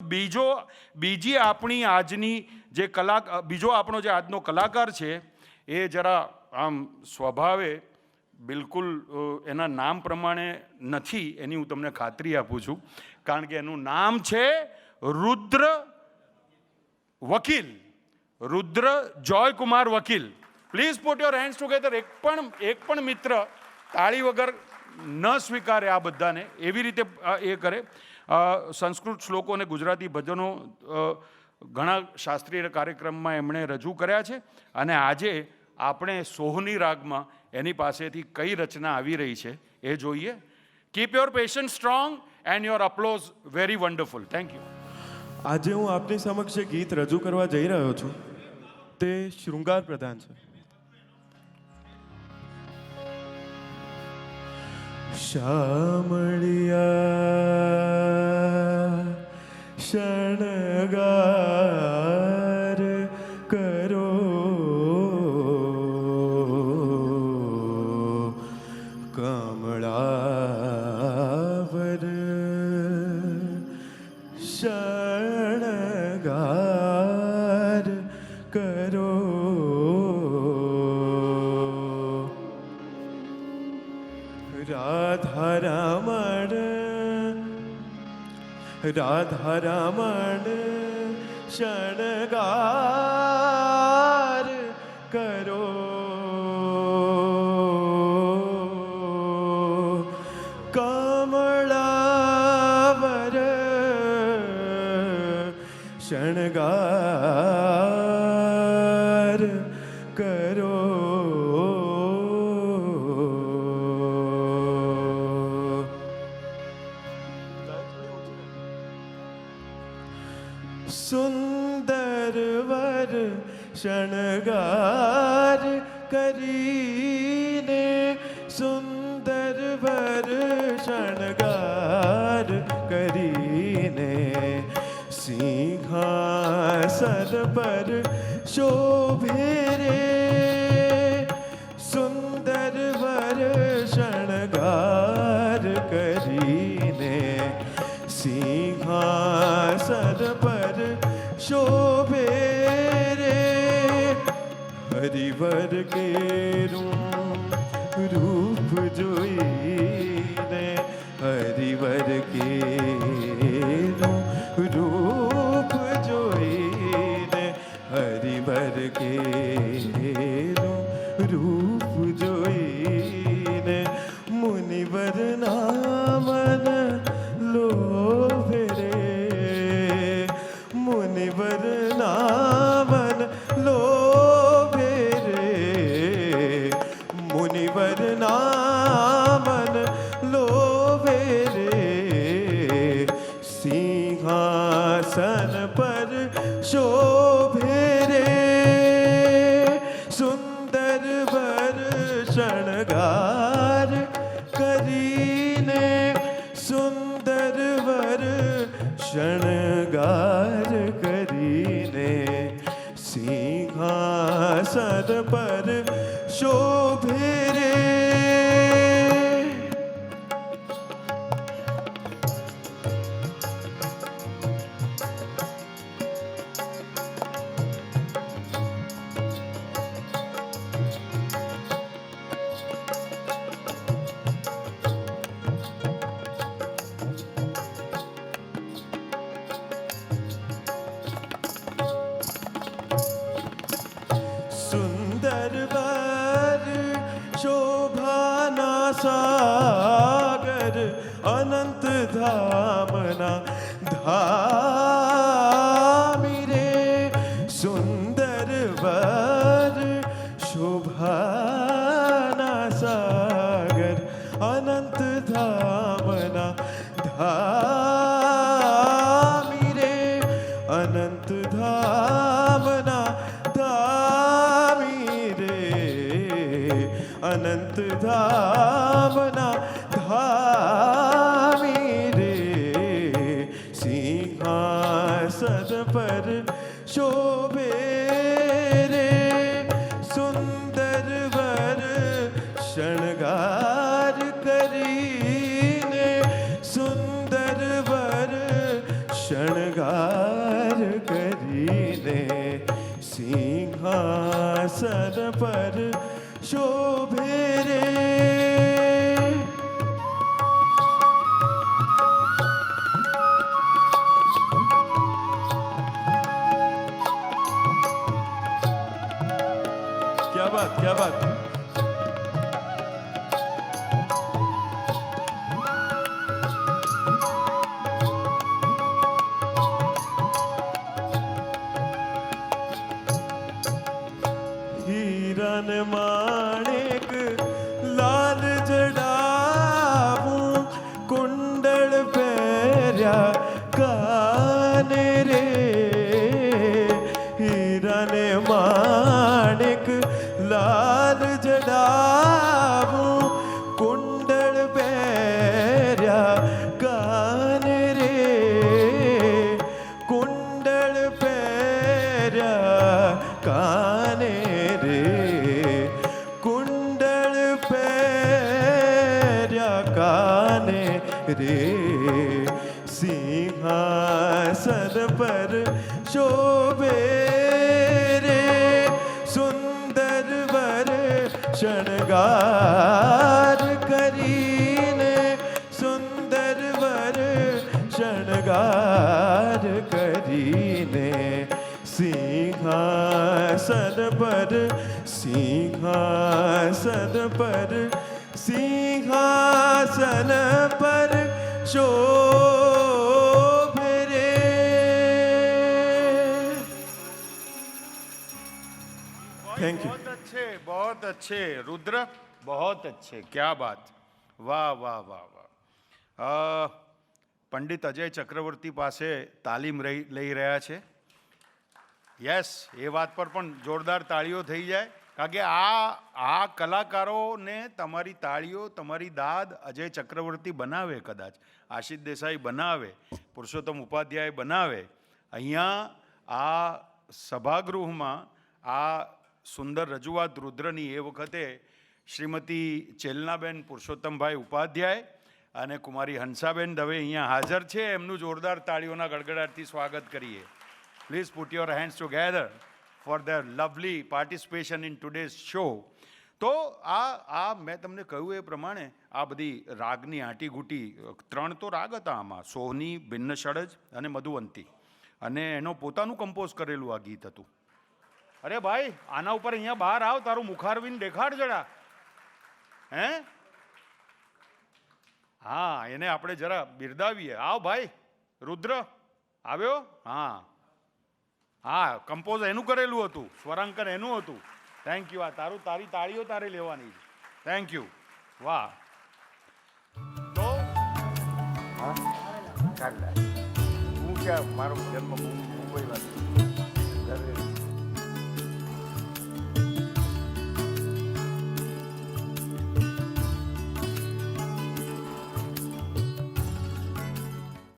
બીજો, બીજી આપણી આજની જે કલા બીજો આપણો જે આજનો કલાકાર છે, એ જરા આમ સ્વભાવે બિલકુલ એના નામ પ્રમાણે નથી એની હું તમને ખાતરી આપું છું. કારણ કે એનું નામ છે રુદ્ર વકીલ. રુદ્ર જોયકુમાર વકીલ. Please put your hands together એક પણ એક પણ મિત્ર તાળી વગર ન સ્વીકારે આ બધાને, એવી રીતે એ કરે. સંસ્કૃત શ્લોકો અને ગુજરાતી ભજનો ઘણા શાસ્ત્રીય કાર્યક્રમમાં એમણે રજૂ કર્યા છે. અને આજે આપણે સોહની રાગમાં એની પાસેથી કઈ રચના આવી રહી છે એ જોઈએ. Keep your patience strong and your applause very wonderful thank you આજે હું આપની સમક્ષ ગીત રજૂ કરવા જઈ રહ્યો છું, તે શૃંગાર પ્રધાન છે. શામળિયા શણગાર કરો. કમળાવર શણગાર કરો. રાધા રમણ રાધા રમણ શણગાર કરો. કમળાવર શણગાર શણગાર કરીને સુંદર વર શણગાર કરીને સિંહાસન પર શોભે રે સુંદર વર શણગાર કરીને સિંહાસન પર શોભે હરિવર કેરું રૂપ જોઈને હરિવર કેરું રૂપ જોઈને હરિવર કેરું રૂપ જોઈને મુનિવર નામન શણગાર કરીને સિંહાસન પર શોભે સાગર અનંત ધામના ધામી રે સુંદર વર શોભાના સાગર અનંત ધામના ધામી રે અનંત ધામના ધામી રે અનંત ધામના સિંહાસન પર શોભે રે સુંદર વર શણગાર કરીને સુંદર વર શણગાર કરીને સિંહાસન પર શોભે રે bat, ya bat. हीरन माणिक लाल जड़ाऊं कुंडल पेरिया काने रे हीरन माणिक માણેક લાલ જડાવું કુંડળ પહેર્યા કાને રે કુંડળ પહેર્યા કાને રે કુંડળ પહેર્યા કાને રે સિંહાસન પર શોભે શણગાર કરીને સુંદર વર શણગાર કરીને સિંહાસન પર સિંહાસન પર સિંહાસન પર શોભે રે થેન્ક बहुत अच्छे बहुत अच्छे रुद्र बहुत अच्छे क्या बात વાહ વાહ વાહ વાહ અ, પંડિત અજય ચક્રવર્તી પાસે તાલીમ રહી લઈ રહ્યા છે યસ એ વાત પર પણ જોરદાર તાળીઓ થઈ જાય કારણ કે આ આ કલાકારોને તમારી તાળીઓ તમારી દાદ અજય ચક્રવર્તી બનાવે કદાચ આશિષ દેસાઈ બનાવે પુરુષોત્તમ ઉપાધ્યાય બનાવે અહીંયા આ સભાગૃહમાં આ સુંદર રજૂઆત રુદ્રની એ વખતે શ્રીમતી ચેલનાબેન પુરુષોત્તમભાઈ ઉપાધ્યાય અને કુમારી હંસાબેન દવે અહીંયા હાજર છે. એમનું જોરદાર તાળીઓના ગડગડાટથી સ્વાગત કરીએ. Please put your hands together for their lovely participation in today's show તો આ આ મેં તમને કહ્યું એ પ્રમાણે આ બધી રાગની આંટીઘૂટી ત્રણ તો રાગ હતા આમાં, સોહની ભિન્ન ષડજ અને મધુવંતી. અને એનો પોતાનું કમ્પોઝ કરેલું આ ગીત હતું. અરે ભાઈ, આના ઉપર અહીંયા બહાર આવ, તારું મુખારવીન દેખાડ જરા. હે? હા, એને આપણે જરા બિરદાવીએ. આવ ભાઈ, રુદ્ર, આવ્યો? હા. હા કમ્પોઝ એનું કરેલું હતું, સ્વરાંકન એનું હતું. થેન્ક યુ આ તારું, તારી તાળીઓ તારે લેવાની છે. થેન્ક યુ વાહ. હું? ક્યાં, મારો જન્મ મુંબઈમાં